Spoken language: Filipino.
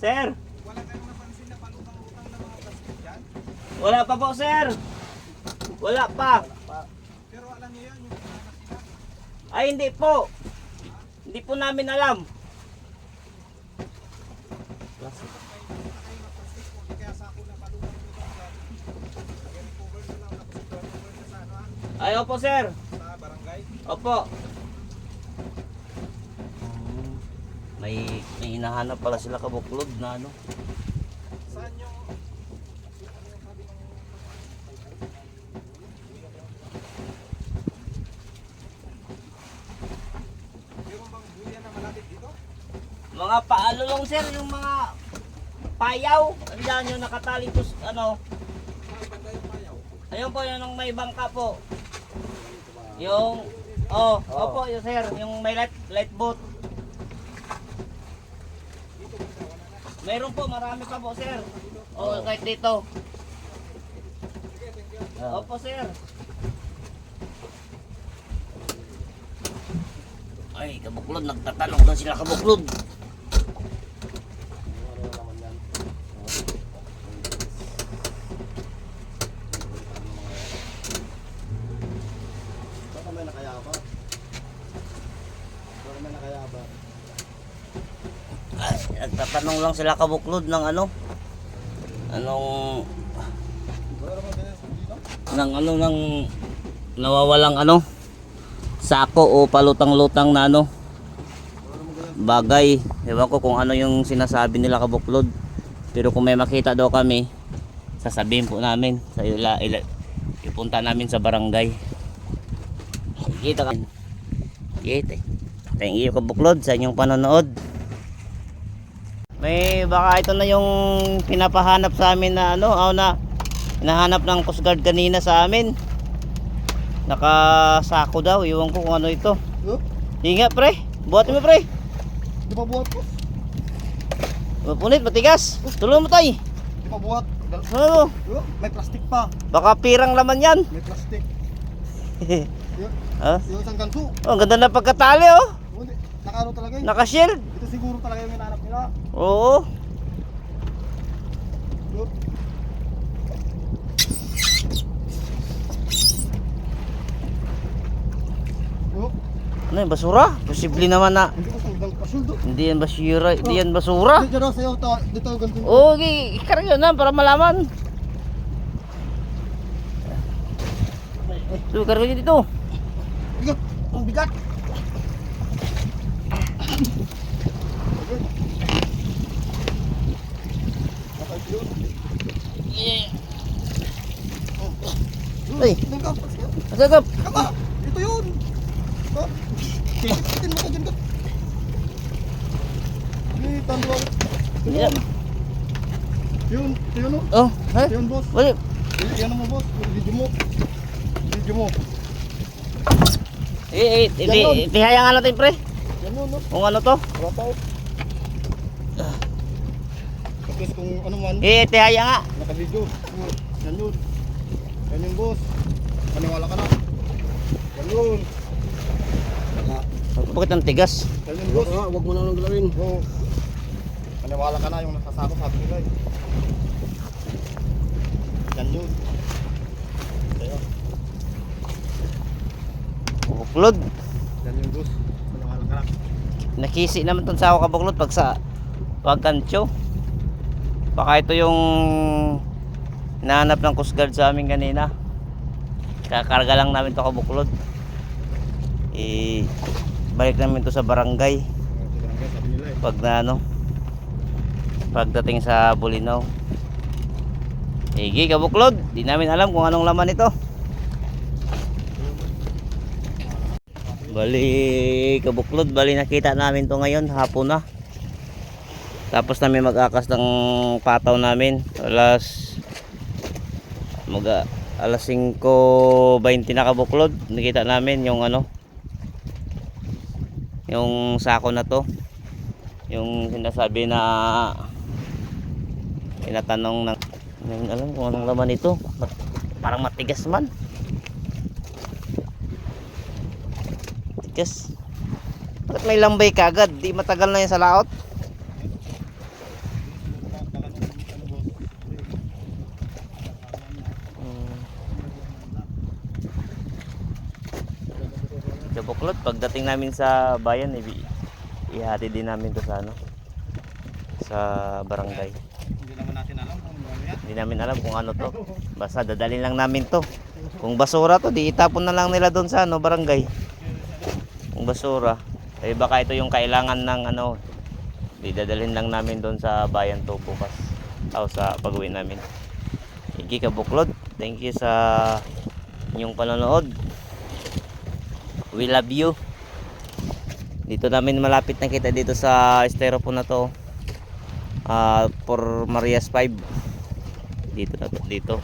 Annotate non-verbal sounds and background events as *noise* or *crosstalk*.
Sir, Wala kayong napansin na palutang-lutang na mga basket dyan? wala pa po, sir. Wala pa. Pero alam niyo yan, yung nila. Ay, hindi po. Hindi po namin alam. Ah, Ay, opo, sir. sa barangay. Opo. May, may hinahanap pala sila kabuklod na ano. Saan yung... Ano yung? Mga paalulong, sir, yung mga payaw. Andiyan yung nakatali po, s- ano. Yung. Ayun po, yun yung may bangka po. Yung, oh, opo, yun, sir. Yung may light, light boat. Meron po, marami pa po, sir. Oh, kahit dito. Opo, sir. Ay, kabuklod, nagtatanong na sila kabuklod. Ay, nagtatanong lang sila kabuklod ng ano. Anong ng ano ng nawawalang ano sako o palutang-lutang na ano bagay. Ewan ko kung ano yung sinasabi nila kabuklod. Pero kung may makita daw kami sasabihin po namin sa ila, ila ipunta namin sa barangay. Kita ka. Kita. Thank you kabuklod sa inyong panonood may baka ito na yung pinapahanap sa amin na ano aw na Hinahanap ng Coast Guard kanina sa amin. Nakasako daw. Iwan ko kung ano ito. Oh, Hindi nga pre. Buhatin mo pre. di pa buhat ko. Mapunit, matigas. Tulungan mo tay. Di pa buhat. Ano? Oh, may plastic pa. Baka pirang laman yan. *laughs* May plastic. Yun, ah? yung isang ganso. Oh, ang ganda na pagkatali oh. Nakano talaga eh. Naka-shield. Siguro talaga yung hinahanap nila. Oo. Oh. Oh, Ano yung basura? Posible naman na. hindi ko pasuldo. Hindi yan basura. Hindi yan basura. Dito daw sa'yo, dito ganito. Oo, okay. ikarga na para malaman. Ito, karga nyo dito. Bigat. Ang bigat. Ay, asagap. Kama. Ito yun. Tingnan mo ka dyan ka. Tanda. Yan. Yun, ito yun oh. Oh, ha? Yun boss. Wali. Yan mo boss. Video mo. Video mo. Eh, eh, eh, yun. eh, tihaya nga natin pre. Yan yun no. Kung ano to. Wala pa oh. Tapos kung ano man, Eh, tihaya nga. naka-video. Yan yun. Yan yung boss. Paniwala ka na. Yan yun. Bakit ang tigas? Yan yung boss. Huwag mo na nang galawin. Oo. Paniwala ka na yung nasasako sabi nila eh. Yan yun. Kaya, Buklod. yan yung boss. Paniwala ka na. Nakisi naman tong sa ako kabuklod pag sa pagkantyo. Baka ito yung nahanap ng Coast Guard sa amin kanina. Kakarga lang namin to kabuklod. Eh, balik namin to sa barangay. Pag na ano pagdating sa Bulinaw Igi kabuklod di namin alam kung anong laman ito bali kabuklod bali nakita namin to ngayon hapon na tapos namin mag-akas ng pataw namin. Alas mag alas 5.20 na kabuklod. Nakita namin yung ano yung sako na to. Yung sinasabi na tinatanong ng namin alam kung anong laman ito. Parang matigas man. Matigas. Bakit may lambay kagad di matagal na yan sa laot pagdating namin sa bayan, eh, ihati din namin to sa ano sa barangay. Hindi naman natin alam kung ano yan. Hindi namin alam kung ano to. Basta dadalhin lang namin to. Kung basura to, di itapon na lang nila doon sa ano, barangay. Kung basura. Eh baka ito yung kailangan ng ano, di dadalhin lang namin doon sa bayan to bukas. O sa pag-uwi namin. Iki ka buklod. Thank you sa inyong panonood. We love you. Dito namin malapit na kita dito sa styrofoam na to. Ah, for Marias 5. Dito na to, dito.